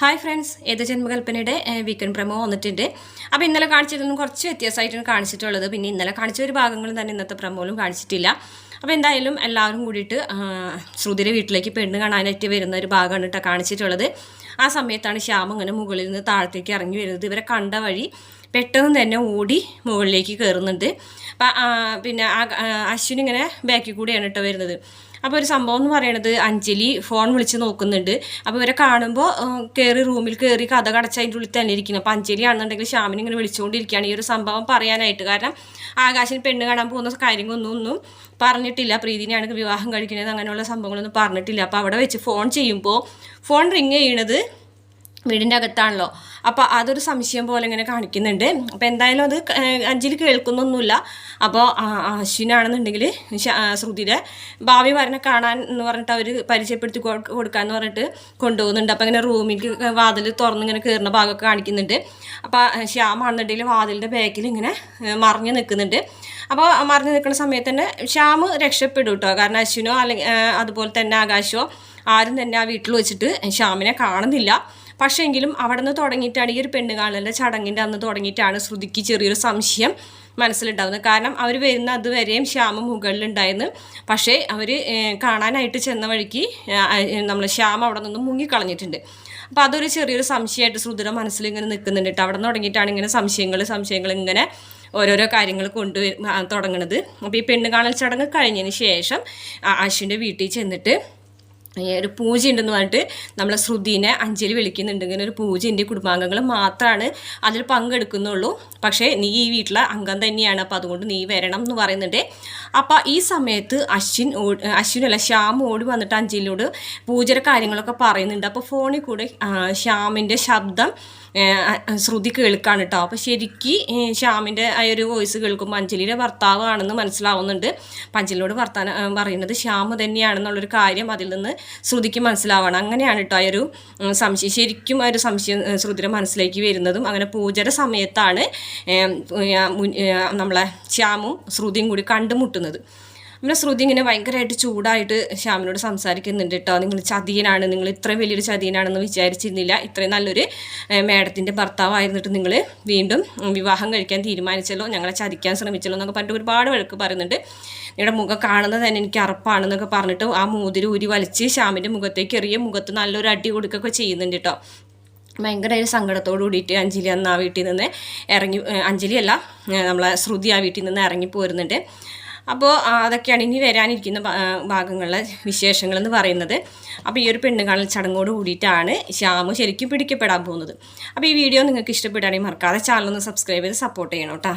Hi friends ഏത് ജന്മകൽപ്പനയുടെ weekend promo വന്നിട്ടുണ്ട്. അപ്പോൾ ഇന്നലെ കാണിച്ചതൊന്നും കുറച്ച് വ്യത്യാസമായിട്ടാണ് കാണിച്ചിട്ടുള്ളത്. പിന്നെ ഇന്നലെ കാണിച്ച ഒരു ഭാഗങ്ങളും തന്നെ ഇന്നത്തെ പ്രമോയിലും കാണിച്ചിട്ടില്ല. അപ്പോൾ എന്തായാലും എല്ലാവരും കൂടിയിട്ട് ശ്രുതിയുടെ വീട്ടിലേക്ക് പെണ്ണ് കാണാനായിട്ട് വരുന്ന ഒരു ഭാഗമാണ് കേട്ടോ കാണിച്ചിട്ടുള്ളത്. ആ സമയത്താണ് ശ്യാം അങ്ങനെ മുകളിൽ നിന്ന് താഴത്തേക്ക് ഇറങ്ങി വരുന്നത്. ഇവരെ കണ്ട വഴി പെട്ടെന്ന് തന്നെ ഓടി മുകളിലേക്ക് കയറുന്നുണ്ട് പിന്നെ അശ്വിൻ ഇങ്ങനെ ബാക്കിൽ കൂടിയാണ് കേട്ടോ വരുന്നത്. അപ്പോൾ ഒരു സംഭവം എന്ന് പറയണത് അഞ്ജലി ഫോൺ വിളിച്ച് നോക്കുന്നുണ്ട്. അപ്പോൾ ഇവരെ കാണുമ്പോൾ കയറി റൂമിൽ കയറി കഥ കടച്ച് അതിന്റെ ഉള്ളിൽ തന്നെ ഇരിക്കുന്നു. അപ്പോൾ അഞ്ജലി ആണെന്നുണ്ടെങ്കിൽ ശ്യാമിനെ ഇങ്ങനെ വിളിച്ചുകൊണ്ടിരിക്കുകയാണ്. ഈ ഒരു സംഭവം പറയാനായിട്ട് കാരണം ആകാശിന് പെണ്ണ് കാണാൻ പോകുന്ന കാര്യങ്ങളൊന്നും ഒന്നും പറഞ്ഞിട്ടില്ല. പ്രീതിനെയാണ് വിവാഹം കഴിക്കുന്നത്. അങ്ങനെയുള്ള സംഭവങ്ങളൊന്നും പറഞ്ഞിട്ടില്ല. അപ്പോൾ അവിടെ വെച്ച് ഫോൺ ചെയ്യുമ്പോൾ ഫോൺ റിങ് ചെയ്യണത് വീടിന്റെ അകത്താണല്ലോ അപ്പോൾ അതൊരു സംശയം പോലെ ഇങ്ങനെ കാണിക്കുന്നുണ്ട്. അപ്പോൾ എന്തായാലും അത് അഞ്ചിൽ കേൾക്കുന്നൊന്നുമില്ല. അപ്പോൾ അശ്വിനാണെന്നുണ്ടെങ്കിൽ ശ്രുതിയുടെ ഭാവി വരനെ കാണാൻ എന്ന് പറഞ്ഞിട്ട് അവർ പരിചയപ്പെടുത്തി കൊടുക്കാന്ന് പറഞ്ഞിട്ട് കൊണ്ടുപോകുന്നുണ്ട്. അപ്പോൾ ഇങ്ങനെ റൂമിൽ വാതിൽ തുറന്ന് ഇങ്ങനെ കയറുന്ന ഭാഗമൊക്കെ കാണിക്കുന്നുണ്ട്. അപ്പോൾ ശ്യാമാണെന്നുണ്ടെങ്കിൽ വാതിലിന്റെ ബാക്കിൽ ഇങ്ങനെ മറിഞ്ഞ് നിൽക്കുന്നുണ്ട്. അപ്പോൾ മറിഞ്ഞ് നിൽക്കുന്ന സമയത്ത് തന്നെ ശ്യാം രക്ഷപ്പെടും കേട്ടോ കാരണം അശ്വിനോ അല്ലെങ്കിൽ അതുപോലെ തന്നെ ആകാശോ ആരും തന്നെ ആ വീട്ടിൽ വെച്ചിട്ട് ശ്യാമിനെ കാണുന്നില്ല. പക്ഷേ എങ്കിലും അവിടെ നിന്ന് തുടങ്ങിയിട്ടാണ് ഈ ഒരു പെണ്ണ് കാണലിന്റെ ചടങ്ങിന്റെ അന്ന് തുടങ്ങിയിട്ടാണ് ശ്രുതിക്ക് ചെറിയൊരു സംശയം മനസ്സിലുണ്ടാവുന്നത്. കാരണം അവർ വരുന്ന അതുവരെയും ശ്യാമ മുകളിലുണ്ടായിരുന്നു. പക്ഷേ അവർ കാണാനായിട്ട് ചെന്ന വഴിക്ക് നമ്മൾ ശ്യാമ അവിടെ നിന്ന് മുങ്ങിക്കളഞ്ഞിട്ടുണ്ട്. അപ്പോൾ അതൊരു ചെറിയൊരു സംശയമായിട്ട് ശ്രുതിയുടെ മനസ്സിൽ ഇങ്ങനെ നിൽക്കുന്നുണ്ട് കേട്ടോ. അവിടെ നിന്ന് തുടങ്ങിയിട്ടാണ് ഇങ്ങനെ സംശയങ്ങൾ സംശയങ്ങൾ ഇങ്ങനെ ഓരോരോ കാര്യങ്ങൾ കൊണ്ട് തുടങ്ങുന്നത് അപ്പോൾ ഈ പെണ്ണ് കാണൽ ചടങ്ങ് കഴിഞ്ഞതിന് ശേഷം ആശുവിന്റെ വീട്ടിൽ ചെന്നിട്ട് ഒരു പൂജ ഉണ്ടെന്ന് പറഞ്ഞിട്ട് നമ്മളെ ശ്രുതിനെ അഞ്ജലി വിളിക്കുന്നുണ്ട്. ഇങ്ങനെ ഒരു പൂജ എന്റെ കുടുംബാംഗങ്ങൾ മാത്രമാണ് അതിൽ പങ്കെടുക്കുന്നുള്ളൂ. പക്ഷേ നീ ഈ വീട്ടിലെ അംഗം തന്നെയാണ്. അപ്പോൾ അതുകൊണ്ട് നീ വരണം എന്ന് പറയുന്നുണ്ട്. അപ്പോൾ ഈ സമയത്ത് അശ്വിൻ അശ്വിനല്ല ശ്യാം ഓടി വന്നിട്ട് അഞ്ജലിയോട് പൂജയുടെ കാര്യങ്ങളൊക്കെ പറയുന്നുണ്ട്. അപ്പോൾ ഫോണിൽ കൂടെ ശ്യാമിന്റെ ശബ്ദം ശ്രുതി കേൾക്കാണ് കേട്ടോ. അപ്പോൾ ശരിക്കും ശ്യാമിന്റെ ആ ഒരു വോയിസ് കേൾക്കുമ്പോൾ അഞ്ജലിയുടെ ഭർത്താവാണെന്ന് മനസ്സിലാവുന്നുണ്ട്. അപ്പം അഞ്ജലിയോട് വർത്താനം പറയുന്നത് ശ്യാമ് തന്നെയാണെന്നുള്ളൊരു കാര്യം അതിൽ നിന്ന് ശ്രുതിക്ക് മനസ്സിലാവണം. അങ്ങനെയാണ് കേട്ടോ ആ ഒരു സംശയം. ശരിക്കും ആ ഒരു സംശയം ശ്രുതിയുടെ മനസ്സിലേക്ക് വരുന്നതും അങ്ങനെ പൂജയുടെ സമയത്താണ് നമ്മളെ ശ്യാമും ശ്രുതിയും കൂടി കണ്ടുമുട്ടുന്നത്. നമ്മുടെ ശ്രുതി ഇങ്ങനെ ഭയങ്കരമായിട്ട് ചൂടായിട്ട് ശ്യാമിനോട് സംസാരിക്കുന്നുണ്ട് കേട്ടോ. നിങ്ങൾ ചതിയനാണ് നിങ്ങൾ ഇത്ര വലിയൊരു ചതിയനാണെന്ന് വിചാരിച്ചിരുന്നില്ല. ഇത്രയും നല്ലൊരു മേഡത്തിന്റെ ഭർത്താവായിരുന്നിട്ട് നിങ്ങൾ വീണ്ടും വിവാഹം കഴിക്കാൻ തീരുമാനിച്ചല്ലോ ഞങ്ങളെ ചതിക്കാൻ ശ്രമിച്ചല്ലോ എന്നൊക്കെ പറഞ്ഞിട്ട് ഒരുപാട് വഴക്ക് പറയുന്നുണ്ട്. നിങ്ങളുടെ മുഖം കാണുന്നത് തന്നെ എനിക്ക് അറപ്പാണെന്നൊക്കെ പറഞ്ഞിട്ട് ആ മൂതിരി ഊരി വലിച്ച് ശ്യാമിന്റെ മുഖത്തേക്ക് എറിയ മുഖത്ത് നല്ലൊരു അടി കൊടുക്കുകയൊക്കെ ചെയ്യുന്നുണ്ട് കേട്ടോ. ഭയങ്കര ഒരു സങ്കടത്തോട് കൂടിയിട്ട് അഞ്ജലി അന്ന് ആ വീട്ടിൽ നിന്ന് ഇറങ്ങി അഞ്ജലിയല്ല നമ്മളെ ശ്രുതി ആ വീട്ടിൽ നിന്ന് ഇറങ്ങി പോരുന്നുണ്ട്. അപ്പോൾ അതൊക്കെയാണ് ഇനി വരാനിരിക്കുന്ന ഭാഗങ്ങളിലെ വിശേഷങ്ങളെന്ന് പറയുന്നത്. അപ്പോൾ ഈ ഒരു പെണ്ണ് കാണൽ ചടങ്ങോട് കൂടിയിട്ടാണ് ശ്യാമു ശരിക്കും പിടിക്കപ്പെടാൻ പോകുന്നത്. അപ്പോൾ ഈ വീഡിയോ നിങ്ങൾക്ക് ഇഷ്ടപ്പെടുകയാണെങ്കിൽ മറക്കാതെ ചാനൽ ഒന്ന് സബ്സ്ക്രൈബ് ചെയ്ത് സപ്പോർട്ട് ചെയ്യണം കേട്ടോ.